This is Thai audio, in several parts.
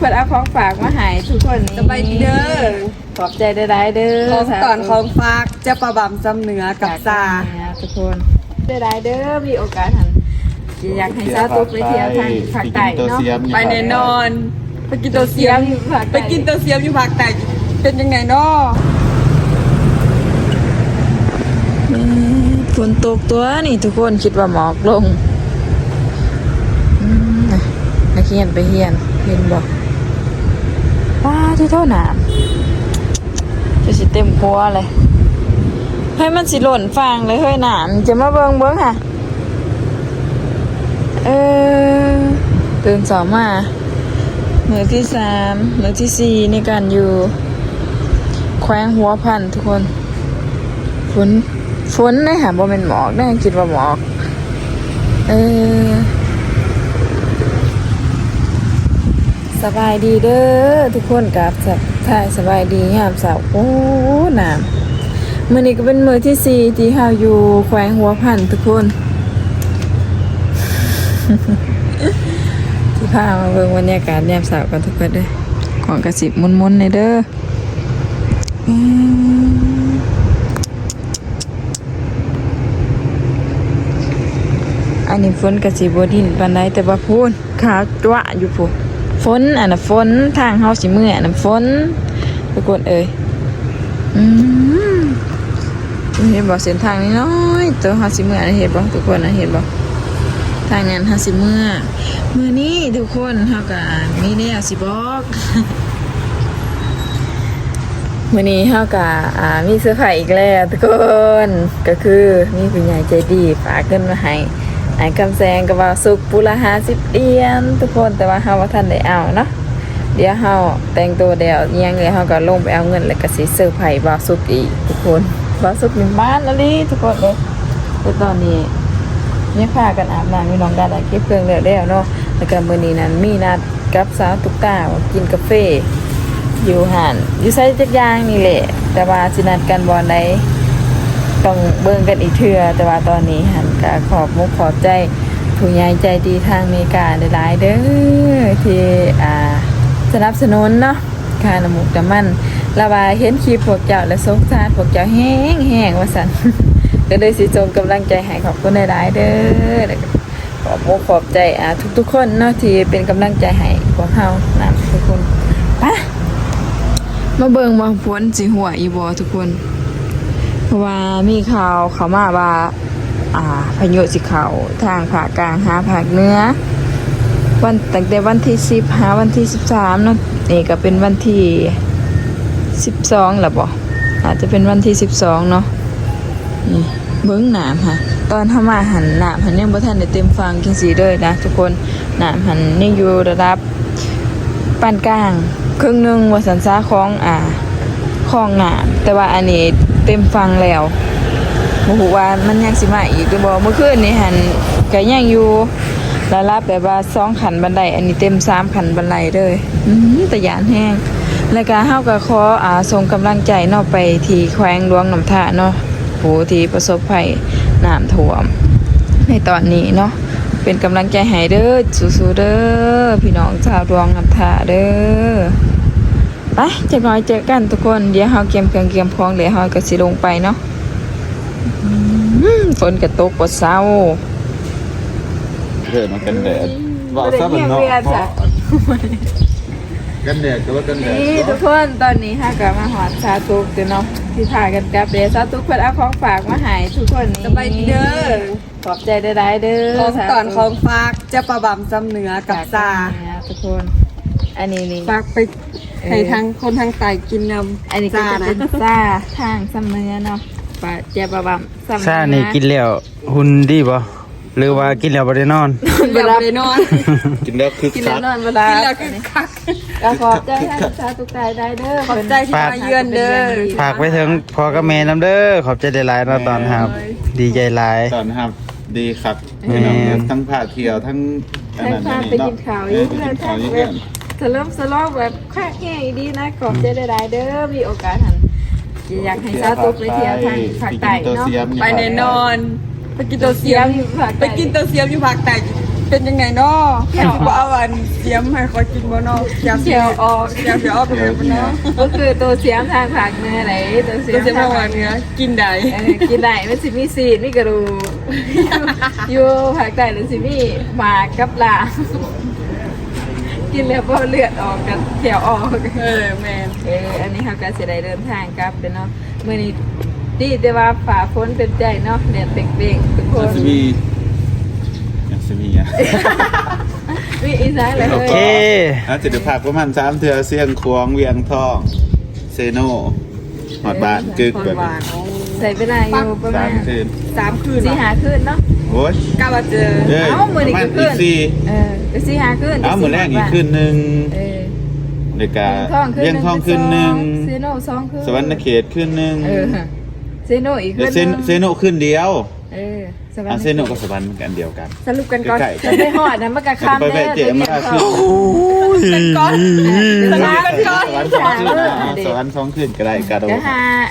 เพื่อนเอาของฝากมาใหายทุกคนนี่สบายดีเด้อ ขอบใจได้ได้ๆเด้อของสาธุก่อนของฝากเจะประบำจำเหนือกับซาทุกคนได้ได้ๆเด้อมีโอกาสหันอยากให้ซาตุกไปเที่ยวทางภาคใต้เนาะไปแน่นอน ไปกินตัวเสียมอยู่ภาคใต้ไปกินตัวเสียมอยู่ภาคใต้เป็นยังไงเนาะฝนตกตัวนี่ทุกคนคิดว่าหมอกลงอืมน่ะนักเรียนไปเรียนเห็นบอก ป้าที่เท่าหนามจะสิเต็มครัวเลยเฮ้ยมันสิหล่นฟางเลยเฮ้ยหนามจะมาเบิงเบิงค่ะ เออตื่นสองมามือที่สามมือที่สี่ในการอยู่แขวงหัวพันทุกคน ฝนฝนได้ค่ะบ่เป็นหมอกได้คิดว่าหมอก เออ สบายดีเด้อทุกคนกับสถ่ายสบายดียามสาร์โอ้หนามมื้อนี้ก็เป็นมือที่สี่ที่เฮาอยู่แขวงหัวพันทุกคน ที่พามาเบิ่งบรรยากาศยามสาร์กันทุกคนเด้อของกระสิบมุนๆในเด้ออันนี้ฝนกระสิบ่ดินปานใดแต่ว่าพูนขาจ้วะอยู่พูน ฝนอันน่ะฝนทางเฮาสิเมื่ออันน่ะฝนทุกคนเอ้ยอืมเห็นบ่เส้นทางนี้น้อยตัวเฮาสิเมื่อน่ะเห็นบ่ทุกคนนะเห็นบ่ทางนั้นเฮาสิเมื่อมื้อนี้ทุกคนเฮาก็มีแนวสิบอกมื่อนี้เฮาก็อ่ามีเสื้อผ้าอีกแล้วทุกคน ก็คือมีผู้ใหญ่ใจดีฝากเงินมาให้ ไอ้คำแซงก็ว่าสุกปุละหาสิบเหรียญทุกคนแต่ว่าเฮาว่าท่านได้เอาเนาะเดี๋ยวเฮาแต่งตัวเดียวยังเลยเฮาก็ลงไปเอาเงินแล้วก็สิเซอร์ไพรส์บ่าวสุกอีกทุกคนบ่าวสุกมีบ้านแล้วดิทุกคนเลยแต่ตอนนี้เนี่ยพากันอาบน้ำมีน้องดาดาเก็บเครื่องแล้วแล้วเนาะแล้วก็มื้อนี้นั้นมีนัดกับสาวตุ๊กตากินกาแฟอยู่หันอยู่ไซจักยางนี่แหละแต่ว่าสินัดกันบอลใด ต้องเบิ่งกันอีกเทื่อแต่ว่าตอนนี้หันก็ขอบมุกขอบใจผู้ใหญ่ใจดีทางอเมริกาหลายๆเด้อที่อ่าสนับสนุนเนาะค่าน้ำมูกน้ำมันระบายเห็นคลิปพวกเจ้าและสงสารพวกเจ้าแห้งแห้งว่าสันก็เลยสิจงกำลังใจให้ขอบคุณหลายๆเด้อขอบมุกขอบใจอ่าทุกๆคนเนาะที่เป็นกำลังใจให้พวกเฮานะทุกคนไปมาเบิ่งว่าฝนสิหัวอีบอทุกคน เพราะว่ามีข่าวเขามาว่าอ่าพายุสิเขาทางภาคกลางหาภาคเหนือวันตั้งแต่วันที่สิบหาวันที่สิบสามเนาะนี่ก็เป็นวันที่สิบสองแล้วบ่อาจจะเป็นวันที่สิบสองเนาะนี่เบิ้งหนามค่ะ ตอนเข้ามาหันหนามหันยังบ่ทันได้เต็มฟังจังสีเลยนะทุกคนหนามหันยังอยู่ระดับปานกลาง ครึ่งหนึ่งว่าสันซาของอ่าคลองหนามแต่ว่าอันนี้ เต็มฟังแล้วบ่ฮู้ว่ามันยังสิมาอีกหรือบ่เมื่อคืนนี้หันก็ยังอยู่ระลับแบบว่าสองขันบันได อันนี้เต็มสามขันบันไดเลยอือตะยานแห้งแล้วก็เฮาก็ขออ่าส่งกำลังใจเนาะไปที่แขวงหลวงน้ำท่าเนาะผู้ที่ประสบภัยน้ำท่วม ในตอนนี้เนาะเป็นกำลังใจให้เด้อสู้ๆเด้อพี่น้องชาวดวงน้ำท่าเด้อ ไปจะน้อยเจอกันทุกคน เดี๋ยวเฮาเกียมเครื่องเกียมพร้องเดี๋ยวเฮาก็สิลงไปเนาะอืมฝนก็ตกบ่เศร้าเกิดมากันแดดว่าซะมันเนาะกันแดดก็ว่ากันแดดนี่ทุกคนตอนนี้ฮะก็มาหอดชาตุกเดี๋ยวเนาะที่ถ่ายกันกับเดชาตุกเพิ่นเอาของฝากมาให้ทุกคนนี่สบายดีเด้อขอบใจได้ๆเด้อของก่อนสาธุของฝากเจะประบำจำเหนือกับซาทุกคน อันนี้นี่ฝากไป ให้ทางคนทางใต้กินนำอันนี้ก็ซาจะนะเป็นซาทางซ้ำเนื้อเนาะปลาเจี๊ยบะบำซ้ำเนื้อซ่านี่กินแล้วหุ่นดีบ่หรือว่ากินแล้วบ่ได้นอนกินแล้วบ่ได้นอน กินแล้วคึกกินแล้คัวกนอนเวลากินแล้วคือคักก็ขอบใจให้ชาตุกใจได้เด้อขอบใจที่มาเยือนเด้อฝากไว้ถึงพ่อกับแม่นํเด้อขอบใจหลายๆเนาะตอนครับ ดีใจหลายตอนครับดีครับแม่พี่น้องทั้งพาเที่ยวทั้งอันให้นั้นพาอันไปนี้กินข้าวเออีอกไปเพื่อกินนข้าวทำเยแบอะบ สลบสลบแบบแค่แง่ดีนะขอบใจได้เด้อมีโอกาสหันอยากให้ชาตุกไปเที่ยวทางภาคใต้ตัวเนาะเสียมไปแน่นอน ไปกินตัวเสียมอยู่ภาคไปใต้กินตัวเสียมอยู่ภาคใต้เป็นยังไงเนาะแค่สิบ่เอาอันเสียมให้คอยกินบ่เนาะอยากเสียวออกอยากเสียวออกไปเลยบ่เนาะก็คือตัวเสียมทางผักเนื้อไหนตัวเสียก็มสิทาบ่งว่าผักเนื้อกินได้เออกินได้มันสิมีซีดมีกระดูกอยู่ผักได้หรือสิมีหมากกับลา กินแล้วก็เลือดออกกันแถวออกเออแม่นเอออันนี้เขาก็จะได้เดินทางกลับเด้อเนาะมื่อนี้ดีแต่ว่าฝ่าฝนเป็นใจเนาะแดดเปร่งๆทุกคมันนจะมียังจะมีอะวิอีสานเลยโอเฮ้เคยอาจจะเดี๋ยวพักประมาณสามเทือเสียงควงเวียงทองเซโนหอดบ้านกึกคนแบบหวานโอ้ใส่ไปไหนอยู่ประสามาณมคืนสามคืนสี่หาคืนเนาะ โอ้ยกล้ามาเจอเอ้ยเอ้ามื้อนี้ประมาก็ณขึ้อีนกสี่เออก็สี่หาคืนเอ้ามือแรกอีกคืนหนึ่งเออเด็กกาเวีเวียยงงททอองงคืคืนนหหนึ่นึ่งงเซโนสองคืนสวรรณเขตคืนหนึ่งเออเซโนอีกคืเดี๋ยนวเซนหนึ่งเซโนคืนเดียวเออสวรรอะณเซโนกับสวรรค์กันเดียวกัน สรุปกันก่อนใกล้จะไปหอดนะมันกะคำไปเด้แวะอเจมาเดี๋คืยนวกันก่อนสวรรค์สองคืนนะอะสวรรค์สองคืนก็ได้กระโดก็ดหาอะ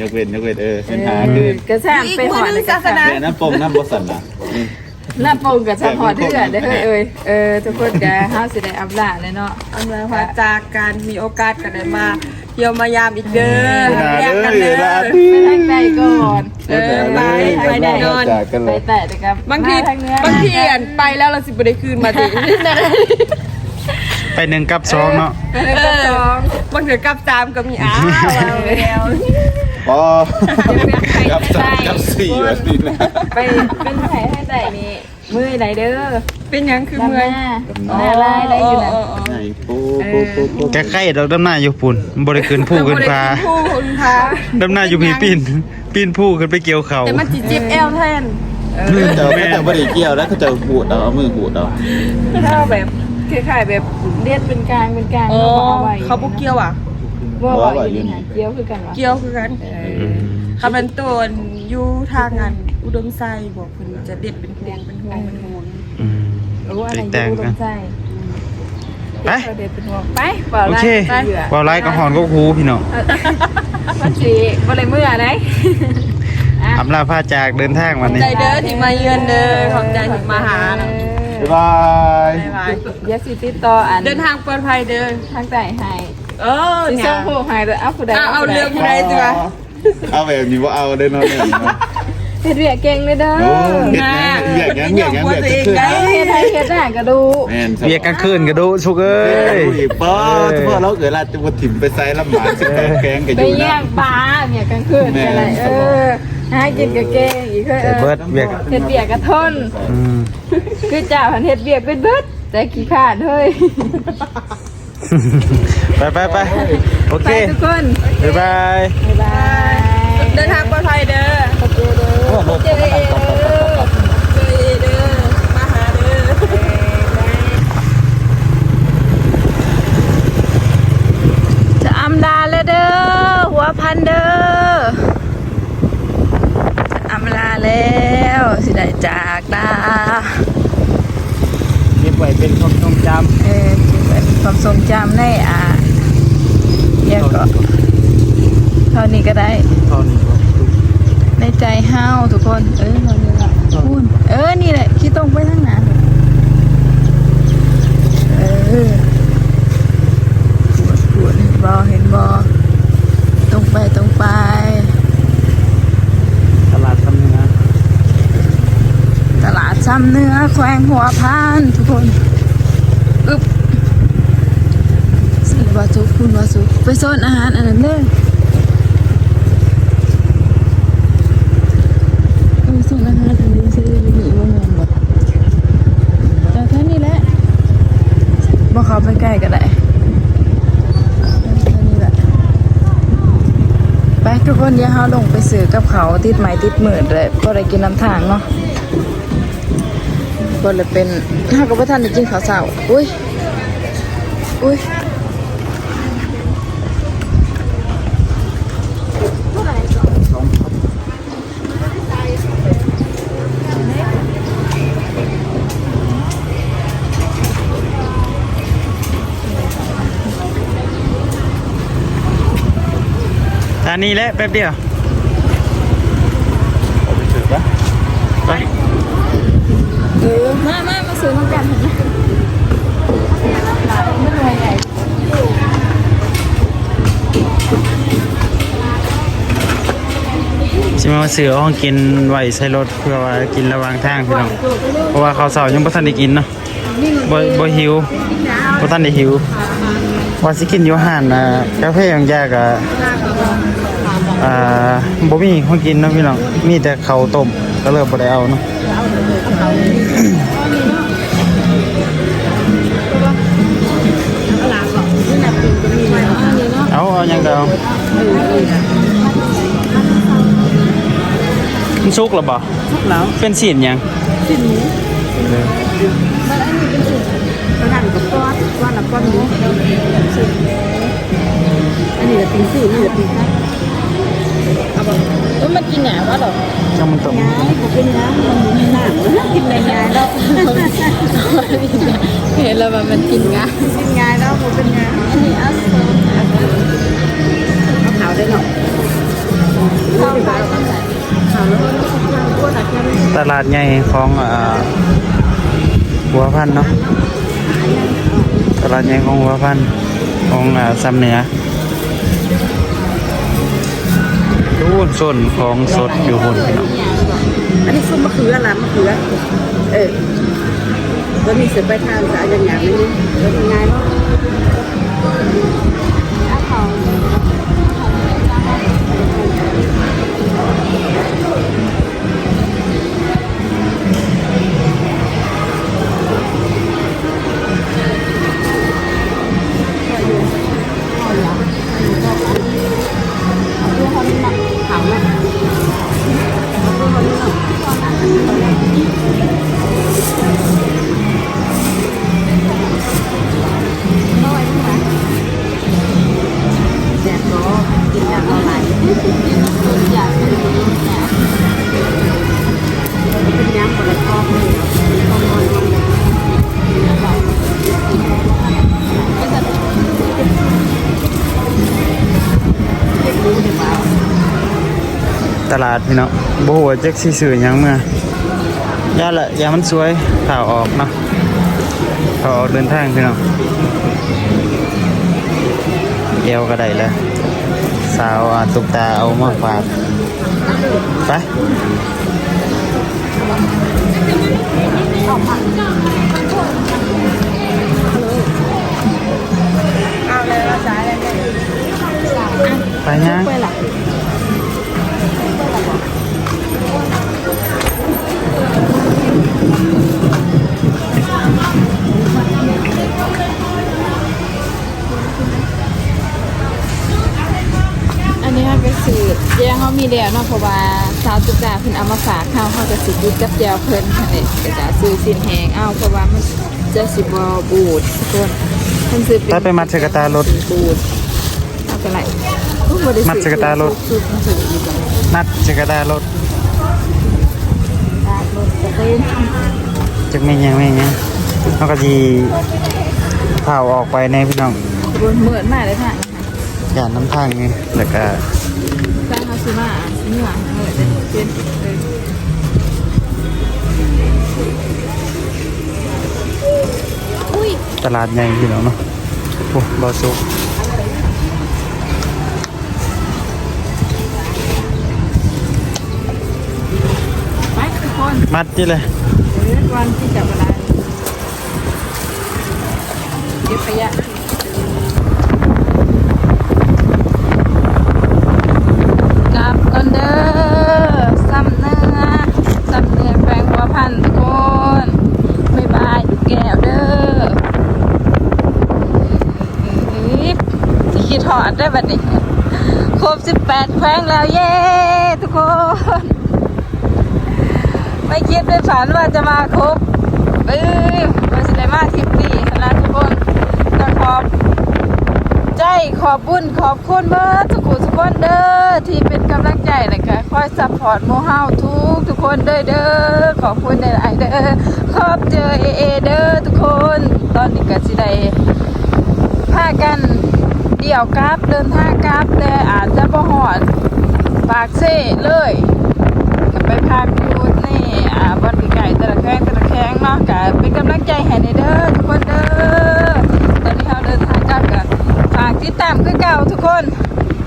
ยกเว้นยกเว้นเออเป็นหาเอคือนก็สร้างไปหอดอีกมื้อหนึ่งศาสนาแม่น้ำปงน้ำบสันนะนี่หน้าปงกับสะพอดเถื่อนได้อเฮ้ยเอ้ยเออทุกคนก็เฮาสิได้อัปลาเลยเนาะอำลาพาจากการมีโอกาสกันได้มาเยี่ยมมายามอีกเด้อหาเรียกกันเลเด้ยอละไปทางใดก่อนเออไปไปแน่นอนจากกันเลไปยแต่แต่กับบางทีมทางเหนื้อบางทีอะไปแล้วเราสิบ่ได้คืนมาดิ ไปหนึ่งกับสองเนาะไปทางกระจองบางเถื่อกลับตามก็มีอ้าวเอาแล้วอ๋อกับสามกับสี่แบบนี้นะไปเป็นไผให้แต่นี่มือไหนเด้อเป็นหยังคือดำเมื่อยหน้าหน้าลายได้อยู่นะไหนปูปูปูปูแกไข่ดอกดำหน้าอยู่ปุ่นบริขึ้นผู้ขึ้นฟ้าผู้คุณพาดำหน้าอยู่พีปีนปีนผู้ขึ้นไปเกี่ยวเขาแต่มันจิจิบแอลแทนเขาจะเขาจะบริเกี่ยวแล้วเขาจะหูดเอาเอามือหูดเอาถ้าแบบ คล้ายๆแบบเลียดเป็นกลางเป็นกลางอ๋อแล้วก็เอาไว้เขาบุกเกี่ยวอะ ว่าไว้อยู่นี่เกี่ยวคือกันวะเกี่ยวคือกันเออือมคำเป็นตัวอยู่ทางงานอุดมไซบอกเพิ่นจะเด็ดเป็นพวงเป็นห่วงเป็นห่วงอืมรู้อะไรแตกอยู่ๆลกันมใจไปเด็ดเป็นห่วงไปเปล่าโอไรเคไปเหยื่อเว่าไรก็หอนก็คูพี่น้องมันสีบ่เลยเมื่อไหนอะอำลาพาจากเดินทางวันนี้ ใจเด้อที่มาเยือนเด้อขอบใจที่มาหานะ บ๊ายบาย บ๊ายบายเดี๋ยวสิติดต่ออันเดินทางปลอดภัยเด้อทางใต้ให้เออสิเนี่ส่ยงผู้ให้เด้อเอาผู้ใดเอาเอาเรื่องผู้ผู้ใดสิวะ เอาแบบนี้ว่าเอาได้นอนเนี่ย เฮ็ดเวียกเก่งเลยเด้อโอ้เห็ดยังเห็ดยังเห็ดยังเห็ดขึ้นเฮ็ดให้เฮ็ดหน้ากระดูกแม่นเบียกกลางคืนกระดูชุกเอ้ยอีกป้อทั่วเราเกิดราชบุตรถิ่มไปไซลำหมาสิแกงกันอไปยู่เยี่ยนะงปลาเมียกลางคืนแม่อะไรเออหากินกะเก่งอีกเด้อแต่เบิร์ดเบียกเฮ็ดเบียกกระทนอืมคือเจ้าหันเฮ็ดเบียกเป็นเบิดแต่ขี้ขาดเฮ้ยไปไปไปโอไปเคทุกคนบ๊ายบายบ๊ายบายเดินทางปลอดภัยเด้อ 好好好好好好 หัวพานทุกคนอึบสิวาสุคุณวาสุไปโซนอาหารอันนั้นเลยเอโซนอาหารอันนี้ซื้อมีว่าแมนบ่แต่แค่นี้แหละบ่เขาไปใกล้ก็ได้แค่นี้แหละไปทุกคนอย่าเฮาลงไปซื้อกับเขาวติดไม้ติดมือเลยก็ได้กินน้ำทางเนาะ ก็เลยเป็นถ้ากับว่าท่านได้กินข้าวเช้าอุ้ยอุ้ยตอนนี้แหละแป๊บเดียว ถือปะ ไป เออ มามามาโซซื้อน้ำกันเห็นไหมไม่รวยใหญ่สิมาซื้อเอาของกินไว้ใส่รถเพื่อว่ากินระหว่างทางพี่น้อง เพราะว่าข้าวเสาร์ยังบ่ทันได้กินเนาะบ่บ่หิวบ่ทันได้หิวว่าสิกินอยู่ห้านน่ะกาแฟอย่างยากอะอ่าบ่มีของกินเนาะพี่น้อง มีแต่ข้าวต้มก็เลยบ่ได้เอาเนาะ เอาเอาหยังก็เอามันสุกแล้วบ่แล้วเป็นสีนหยังกระดังกับก้อนก้อนละก้อนนี้อันนี้จะตีสี่นี่จะตีห้าเอ้ยมันกินหยาวะหรอช่างมันต้มย้ายผมเป็นย้ายมันมีหนังกินได้ย้ายแล้วเห็นแล้วว่ามันกินงากินย้ายแล้วผมเป็นย้ายอันนี้อัสเซ ตลาดใหญ่ของอ่าหัวพันธุ์เนาะตลาดใหญ่ของหัวพันธุ์ของอ่าซ้ำเหนือดูนส่วนของสดอยู่บนพี่น้องอันนี้ซุปมะเขือร้านมะเขือเออแล้วมีเสือไปทานสายอย่างอย่างนี้แล้วเป็นไงเนาะ ลาดพี่น้องบ่ฮู้ว่าจักสิซื้อยังเมื่อย่าละอย่ามันสวยข่าวออกเนาะข่าวออกเดินทางพี่น้องเอวก็ได้แล้วสาวตุกตาเอามาฝากไปเอาเลยว่าสายอะไรเนี่ยไปยัง อันนี้มันเป็นสูตรแยงเขามีแล้วเนาะเพราะว่าสาวตุกตาเพิ่นเอามาฝากข้าวเขาจะสิกินกับแจวเพิ่นค่ะเนี่ยก็จะซื้อสินแหงเอาเพราะว่ามันจะสิบ่บูดทุกคนเพิ่นซื้อเป็นไปไปมัดใส่กระตารถบูดเอาไปไหนอู้บ่ได้ซื้อมัดใส่กระตารถสูตรมันสูตรอยู่บ่นัดจักรตารถตารถ จะเป็นจักไม่ยังไม่ยังเขาก็สิเผาออกไปในพี่น้องบนเหมือนมากเลยค่ะย่านน้ำทางนี่แล้วก็สร้างเขาซื้อมาเนื้อเหมือนเป็นเป็นเออตลาดใหญ่พี่น้องเนาะโอ้บอสุ มัดที่เลยเดี๋ยววันที่จับเวลาเก็บขยะกลับก่อนเด้อซ้ำเนื้อซ้ำเนื้อแปลงหัวพันทุกคนบ๊ายบายลูแก้วเด้ออีบสิคิดถอดได้บัดนี้ครบ18แขวงแล้วเย้ทุกคน ไม่คิดไม่ฝันว่าจะมาครบเอ้ยมาสิได้มาทริปนี้นะทุกคนก็ขอบใจขอบบุญขอบคุณเบิร์ดทุกคนทุกคนเด้อที่เป็นกำลังใจและก็คอยซัพพอร์ตโมเฮาทุกทุกคนเด้อเด้อขอบคุณในไอเด้อขอบเจอเอเอเด้อทุกคน ตอนนี้ก็สิได้พากันเดี่ยวกราฟเดินทางกราฟแต่อาจจะบ่หอดปากเซ่เลย ก็ไปพักอยู่ในอ่าบอน ไก่แต่ละแข้งแต่ละแข้งเนาะ กำลังใจให้ในเด้อทุกคนเด้อตอนนี้เราเดินทางกลับกันฝากติดตามคือเก่าทุกคน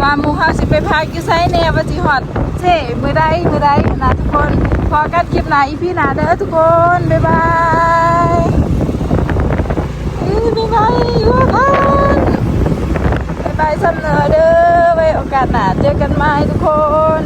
ว่าหมูเฮาสิไปพักอยู่ไซแน่ว่าสิฮอดเซ่มือใดมือใดนะทุกคนพอกันคลิปหน้าอีพี่หน้าเด้อทุกคน บ๊ายบายเอ้ยบ๊ายบายทุกคนบ๊ายบายสำเนอเด้อไว้โอกาสหน้าเจอกันใหม่ทุกคน